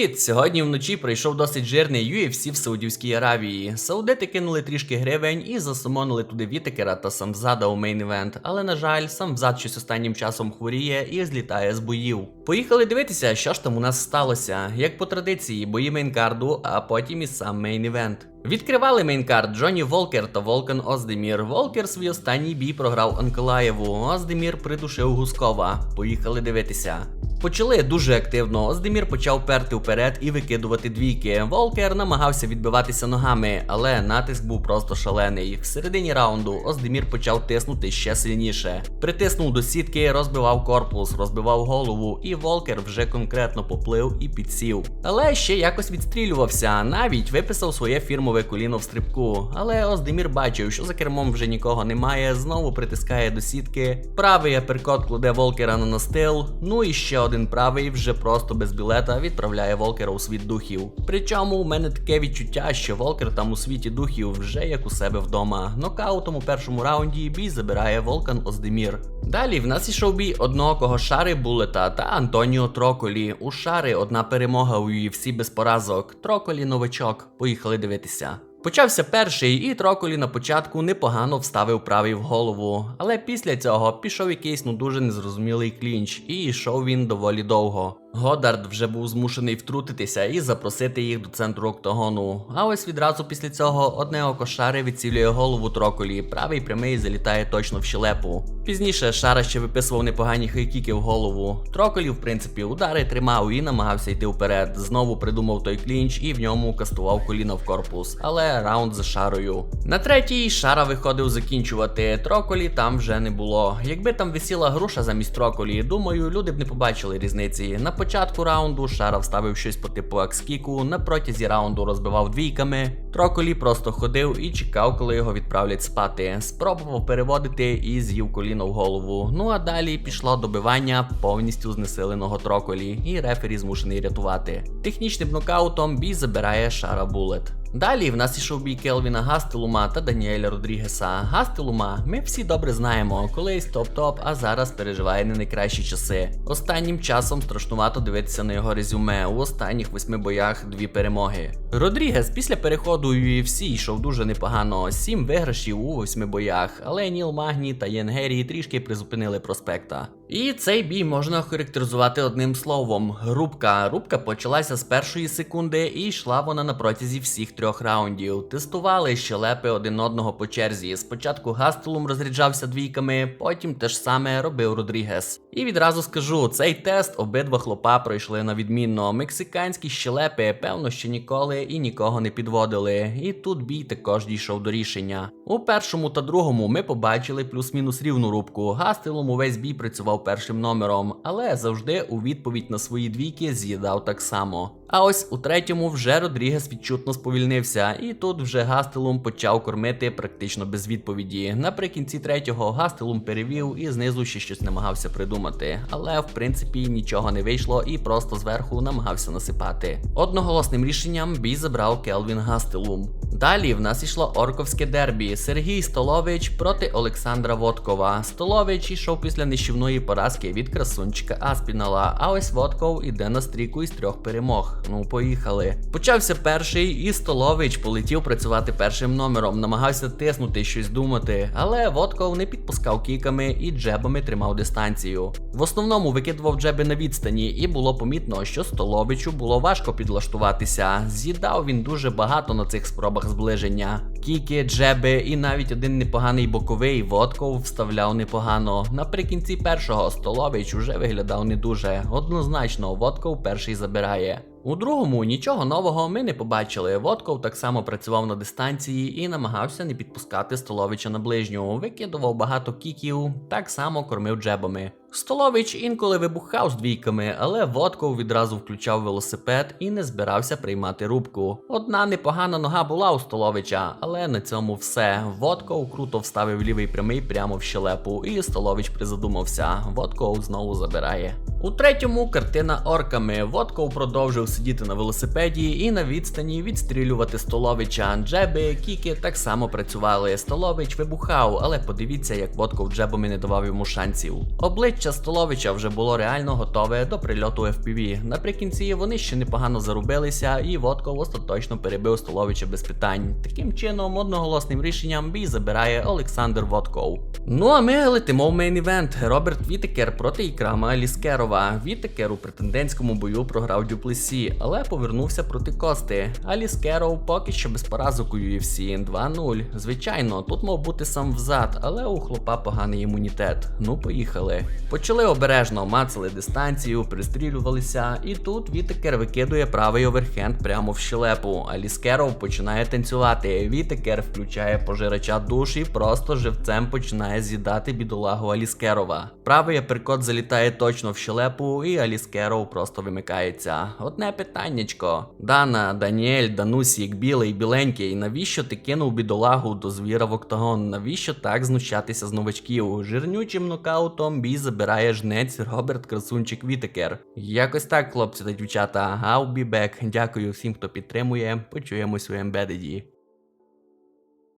Привіт! Сьогодні вночі пройшов досить жирний UFC в Саудівській Аравії. Саудити кинули трішки гривень і засумонили туди Вітекера та Самзада у мейн-івент, але на жаль, Самзад щось останнім часом хворіє і злітає з боїв. Поїхали дивитися, що ж там у нас сталося. Як по традиції, бої мейнкарду, а потім і сам мейн-івент. Відкривали мейнкард Джонні Волкер та Волкан Оздемір. Волкер свій останній бій програв Анкелаєву. Оздемір придушив Гускова. Поїхали дивитися. Почали дуже активно. Оздемір почав перти вперед і викидувати двійки. Волкер намагався відбиватися ногами, але натиск був просто шалений. В середині раунду Оздемір почав тиснути ще сильніше. Притиснув до сітки, розбивав корпус, розбивав голову, і Волкер вже конкретно поплив і підсів. Але ще якось відстрілювався, навіть виписав своє фірмове коліно в стрибку. Але Оздемір бачив, що за кермом вже нікого немає, знову притискає до сітки. Правий аперкот кладе Волкера на настил. Ну і ще один правий вже просто без білета відправляє Волкера у світ духів. Причому у мене таке відчуття, що Волкер там у світі духів вже як у себе вдома. Нокаутом у першому раунді бій забирає Волкан Оздемір. Далі в нас ішов бій одноокого Шари Булета та Антоніо Троколі. У Шари одна перемога у UFC без поразок. Троколі новачок. Поїхали дивитися. Почався перший, і Троколі на початку непогано вставив правий в голову. Але після цього пішов якийсь ну дуже незрозумілий клінч, і йшов він доволі довго. Годард вже був змушений втрутитися і запросити їх до центру октагону. А ось відразу після цього одне око Шари відцілює голову Троколі, правий прямий залітає точно в щелепу. Пізніше Шара ще виписував непогані хайкіки в голову. Троколі, в принципі, удари тримав і намагався йти вперед. Знову придумав той клінч і в ньому кастував коліно в корпус. Але раунд за шарою. На третій Шара виходив закінчувати. Троколі там вже не було. Якби там висіла груша замість Троколі, думаю, люди б не побачили різниці. Початку раунду Шара вставив щось по типу акскіку, на протязі раунду розбивав двійками. Троколі просто ходив і чекав, коли його відправлять спати. Спробував переводити і з'їв коліно в голову. Ну а далі пішло добивання повністю знесиленого Троколі, і рефері змушений рятувати. Технічним нокаутом бій забирає Шара Булет. Далі в нас ішов бій Келвіна Гастелума та Даніеля Родрігеса. Гастелума ми всі добре знаємо, колись топ-топ, а зараз переживає не найкращі часи. Останнім часом страшнувато дивитися на його резюме. У останніх восьми боях дві перемоги. Родрігес після переходу у UFC йшов дуже непогано, сім виграшів у восьми боях, але Ніл Магні та Єн Геррі трішки призупинили проспекта. І цей бій можна охарактеризувати одним словом: рубка. Рубка почалася з першої секунди і йшла вона на протязі всіх трьох раундів. Тестували щелепи один одного по черзі. Спочатку Гастелум розряджався двійками, потім те ж саме робив Родрігес. І відразу скажу, цей тест обидва хлопа пройшли на відмінно. Мексиканські щелепи, певно, ще ніколи і нікого не підводили. І тут бій також дійшов до рішення. У першому та другому ми побачили плюс-мінус рівну рубку. Гастелум увесь бій працював першим номером, але завжди у відповідь на свої двійки з'їдав так само. А ось у третьому вже Родрігес відчутно сповільнився, і тут вже Гастелум почав кормити практично без відповіді. Наприкінці третього Гастелум перевів і знизу ще щось намагався придумати, але в принципі нічого не вийшло і просто зверху намагався насипати. Одноголосним рішенням бій забрав Келвін Гастелум. Далі в нас ішло орковське дербі. Сергій Столович проти Олександра Водкова. Столович йшов після нищівної поразки від красунчика Аспінала. А ось Водков іде на стріку із трьох перемог. Ну, поїхали. Почався перший, і Столович полетів працювати першим номером, намагався тиснути щось думати, але Водков не підпускав кіками і джебами тримав дистанцію. В основному викидував джеби на відстані, і було помітно, що Столовичу було важко підлаштуватися. З'їдав він дуже багато на цих спробах зближення. Кіки, джеби і навіть один непоганий боковий Водков вставляв непогано. Наприкінці першого Столович уже виглядав не дуже. Однозначно, Водков перший забирає. У другому нічого нового ми не побачили. Водков так само працював на дистанції і намагався не підпускати Столовича на ближню, викидував багато кіків, так само кормив джебами. Столович інколи вибухав з двійками, але Водков відразу включав велосипед і не збирався приймати рубку. Одна непогана нога була у Столовича, але на цьому все. Водков круто вставив лівий прямий прямо в щелепу, і Столович призадумався. Водков знову забирає. У третьому картина орками. Водков продовжив сидіти на велосипеді і на відстані відстрілювати Столовича. Джеби, кіки так само працювали. Столович вибухав, але подивіться, як Водков джебами не давав йому шансів. Обличчя Столовича вже було реально готове до прильоту FPV. Наприкінці вони ще непогано зарубилися, і Водков остаточно перебив Столовича без питань. Таким чином, одноголосним рішенням бій забирає Олександр Водков. Ну а ми летимо в мейн-івент. Роберт Вітекер проти Ікрама Аліскерова. Вітекер у претендентському бою програв Дюплесі, але повернувся проти Кости. Аліскеров поки що без поразок у UFC 2-0. Звичайно, тут мав бути сам взад, але у хлопа поганий імунітет. Ну, поїхали. Почали обережно, мацали дистанцію, пристрілювалися, і тут Вітекер викидує правий оверхенд прямо в щелепу. Аліскеров починає танцювати. Вітекер включає пожирача душ і просто живцем починає з'їдати бідолагу Аліскерова. Правий аперкот залітає точно в щелепу, і Аліскеров просто вимикається. Одне питаннячко. Дана, Даніель, Данусік, білий, біленький, навіщо ти кинув бідолагу до звіра в октагон? Навіщо так знущатися з новачків? Жирнючим нокаутом бій забирає жнець Роберт Красунчик Вітекер. Якось так, хлопці та дівчата. I'll be back. Дякую всім, хто підтримує. Почуємось у ембедеді.